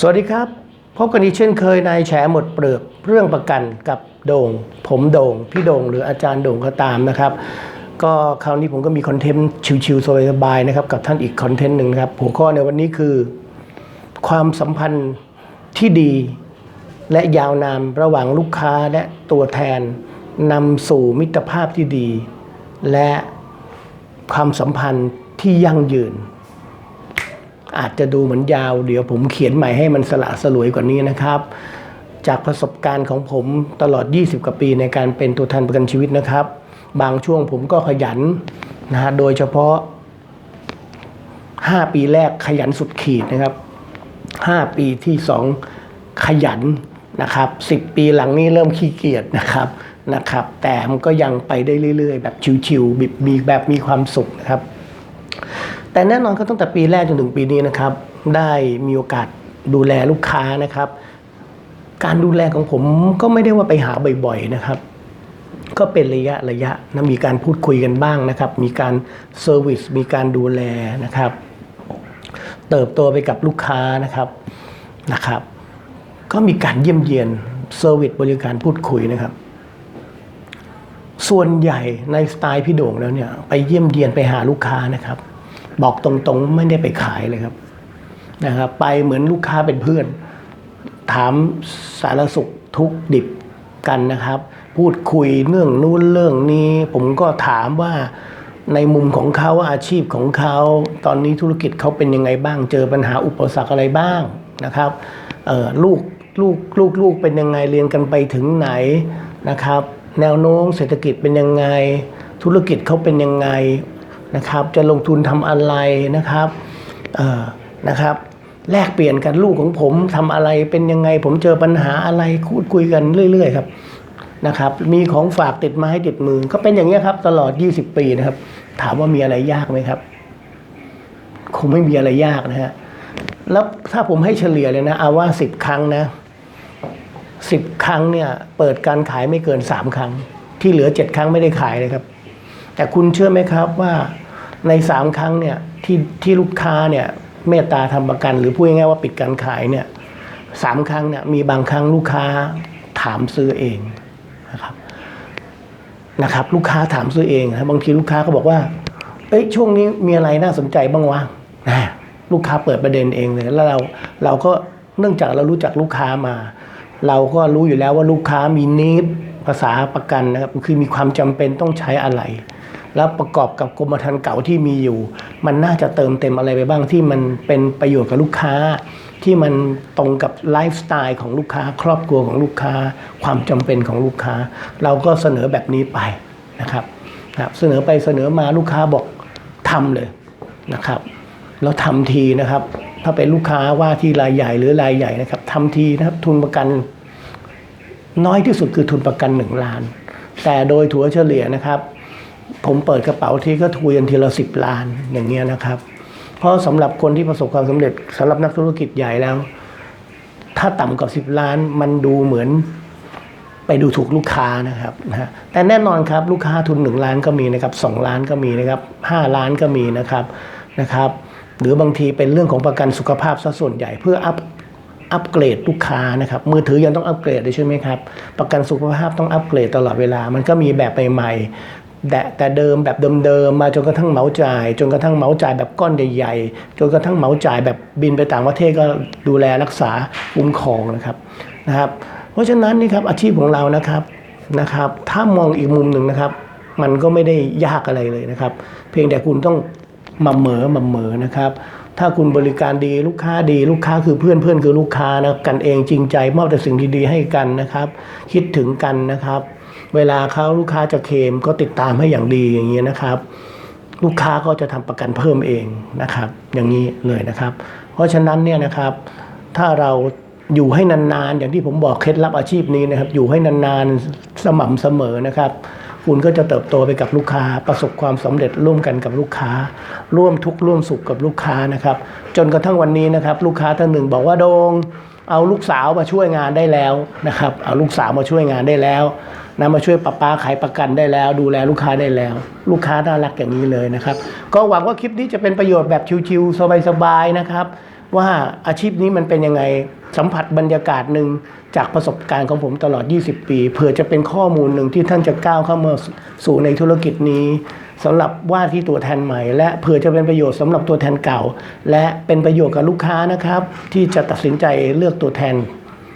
สวัสดีครับ พบกันอีกเช่นเคยในแฉหมดเปลือกเรื่องประกันกับโด่งผมโด่งพี่โด่งหรืออาจารย์โด่งก็ตามนะครับ ก็คราวนี้ผมก็มีคอนเทนต์ชิวๆสบายๆนะครับกับท่านอีกคอนเทนต์หนึ่งครับหัวข้อในวันนี้คือ ความสัมพันธ์ที่ดีและยาวนานระหว่างลูกค้าและตัวแทนนำสู่มิตรภาพที่ดี และความสัมพันธ์ที่ยั่งยืน อาจจะดูเหมือนยาว เดี๋ยวผมเขียนใหม่ให้มันสละสลวยกว่านี้นะครับ จากประสบการณ์ของผมตลอด 20 กว่าปีในการเป็นตัวแทนประกันชีวิตนะครับ บางช่วงผมก็ขยันนะฮะโดยเฉพาะ 5 ปีแรกขยันสุดขีดนะครับ 5 ปีที่ 2 ขยันนะครับ 10 ปีหลังนี้เริ่มขี้เกียจนะครับนะครับ แต่มันก็ยังไปได้เรื่อย ๆ แบบชิวๆบิบมีแบบมีความสุขนะครับ แต่แน่นอนก็ตั้งแต่ปีแรกจนถึงปีนี้นะครับ ได้มีโอกาสดูแลลูกค้านะครับ การดูแลของผมก็ไม่ได้ว่าไปหาบ่อยๆนะครับ ก็เป็นระยะระยะนะมีการพูดคุยกันบ้างนะครับ มีการเซอร์วิสมีการดูแลนะครับ เติบโตไปกับลูกค้านะครับนะครับ ก็มีการเยี่ยมเยียนเซอร์วิสบริการพูดคุยนะครับส่วนใหญ่ในสไตล์พี่โด่งแล้วเนี่ยไปเยี่ยมเยียนไปหาลูกค้านะครับ บอกตรงๆไม่ได้ไปขายเลยครับนะครับ ไปเหมือนลูกค้าเป็นเพื่อน ถามสารสุขทุกดิบกันนะครับ พูดคุยเรื่องนู้นเรื่องนี้ ผมก็ถามว่าในมุมของเขาอาชีพของเขาตอนนี้ธุรกิจเขาเป็นยังไงบ้าง เจอปัญหาอุปสรรคอะไรบ้างนะครับลูกลูกลูกลูกเป็นยังไงเรียนกันไปถึงไหนนะครับ แนวโน้มเศรษฐกิจเป็นยังไง ธุรกิจเขาเป็นยังไง นะครับ จะลงทุนทำอะไรนะครับเออนะครับแลกเปลี่ยนกันลูกของผมทำอะไรเป็นยังไง ผมเจอปัญหาอะไรพูดคุยกันเรื่อย ๆ ครับนะครับ มีของฝากติดมาให้ติดมือ ก็เป็นอย่างนี้ครับ ตลอด 20 ปีนะครับ ถามว่ามีอะไรยากไหมครับ คงไม่มีอะไรยากนะฮะแล้วถ้าผมให้เฉลี่ยเลยนะเอาว่าสิบครั้งนะสิบครั้งเนี่ย เปิดการขายไม่เกินสามครั้ง ที่เหลือเจ็ดครั้งไม่ได้ขายเลยครับ แต่คุณเชื่อไหมครับว่า ในสามครั้งเนี่ยที่ที่ลูกค้าเนี่ยเมตตาทำประกัน หรือพูดง่ายๆว่าปิดการขายเนี่ยสามครั้งเนี่ยมีบางครั้งลูกค้าถามซื้อเองนะครับนะครับ ลูกค้าถามซื้อเองนะบางทีลูกค้าก็บอกว่า เอ้ยช่วงนี้มีอะไรน่าสนใจบ้างวะนะลูกค้าเปิดประเด็นเองเลยแล้วเราเราก็เนื่องจากเรารู้จักลูกค้ามา เราก็รู้อยู่แล้วว่าลูกค้ามีนิดภาษาประกันนะครับคือมีความจำเป็นต้องใช้อะไร แล้วประกอบกับกรมธรรม์เก่าที่มีอยู่ มันน่าจะเติมเต็มอะไรไปบ้างที่มันเป็นประโยชน์กับลูกค้า ที่มันตรงกับไลฟ์สไตล์ของลูกค้า ครอบครัวของลูกค้า ความจำเป็นของลูกค้า เราก็เสนอแบบนี้ไปนะครับนะเสนอไปเสนอมาลูกค้าบอกทำเลยนะครับ แล้วทำทีนะครับ ถ้าเป็นลูกค้าว่าที่รายใหญ่หรือรายใหญ่นะครับทำทีนะครับทุนประกันน้อยที่สุดคือทุนประกันหนึ่งล้าน แต่โดยถัวเฉลี่ยนะครับ ผมเปิดกระเป๋าทีก็ทุยกันทีละสิบล้านอย่างเงี้ยนะครับ เพราะสำหรับคนที่ประสบความสำเร็จสำหรับนักธุรกิจใหญ่แล้ว ถ้าต่ำกว่าสิบล้านมันดูเหมือนไปดูถูกลูกค้านะครับนะฮะแต่แน่นอนครับลูกค้าทุนหนึ่งล้านก็มีนะครับสองล้านก็มีนะครับห้าล้านก็มีนะครับนะครับ หรือบางทีเป็นเรื่องของประกันสุขภาพซะส่วนใหญ่เพื่ออัพอัปเกรดลูกค้านะครับมือถือยังต้องอัปเกรดเลยใช่ไหมครับประกันสุขภาพต้องอัปเกรดตลอดเวลา มันก็มีแบบใหม่ๆ แต่แต่เดิมแบบเดิมๆมาจนกระทั่งเหมาจ่าย จนกระทั่งเหมาจ่ายแบบก้อนใหญ่ๆจนกระทั่งเหมาจ่ายแบบบินไปต่างประเทศก็ดูแลรักษาคุ้มครองนะครับนะครับ เพราะฉะนั้นนี่ครับอาชีพของเรานะครับนะครับ ถ้ามองอีกมุมหนึ่งนะครับ มันก็ไม่ได้ยากอะไรเลยนะครับ เพียงแต่คุณต้องมาเหมอมาเหมอนะครับ ถ้าคุณบริการดีลูกค้าดีลูกค้าคือเพื่อนเพื่อนคือลูกค้านะกันเองจริงใจมอบแต่สิ่งดีๆให้กันนะครับ คิดถึงกันนะครับ เวลาเขาลูกค้าจะเคลมก็ติดตามให้อย่างดีอย่างนี้ยนะครับ ลูกค้าก็จะทำประกันเพิ่มเองนะครับ อย่างนี้เลยนะครับ เพราะฉะนั้นเนี่ยนะครับ ถ้าเราอยู่ให้นานๆ อย่างที่ผมบอกเคล็ดลับอาชีพนี้นะครับ อยู่ให้นานๆสม่ำเสมอนะครับ คุณก็จะเติบโตไปกับลูกค้า ประสบความสำเร็จร่วมกันกับลูกค้า ร่วมทุกข์ร่วมสุขกับลูกค้านะครับ จนกระทั่งวันนี้นะครับ ลูกค้าท่านหนึ่งบอกว่าโดงเอาลูกสาวมาช่วยงานได้แล้วนะครับ เอาลูกสาวมาช่วยงานได้แล้ว นะมาช่วยป้าป้าขายประกันได้แล้ว ดูแลลูกค้าได้แล้ว ลูกค้าน่ารักอย่างนี้เลยนะครับ ก็หวังว่าคลิปนี้จะเป็นประโยชน์แบบชิวๆสบายๆนะครับ ว่าอาชีพนี้มันเป็นยังไงสัมผัสบรรยากาศหนึ่งจากประสบการณ์ของผมตลอด 20 ปี เผื่อจะเป็นข้อมูลหนึ่งที่ท่านจะก้าวเข้ามาสู่ในธุรกิจนี้สำหรับว่าที่ตัวแทนใหม่ และเผื่อจะเป็นประโยชน์สำหรับตัวแทนเก่า และเป็นประโยชน์กับลูกค้านะครับ ที่จะตัดสินใจเลือกตัวแทน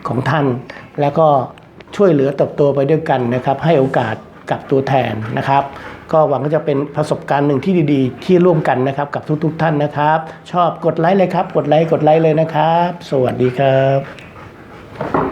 ของท่าน แล้วก็ ช่วยเหลือเติบโตไปด้วยกันนะครับ ให้โอกาสกับตัวแทนนะครับ ก็หวังว่าจะเป็นประสบการณ์หนึ่งที่ดีๆ ที่ร่วมกันนะครับ กับทุกๆท่านนะครับ ชอบกดไลค์เลยครับ กดไลค์กดไลค์เลยนะครับ สวัสดีครับ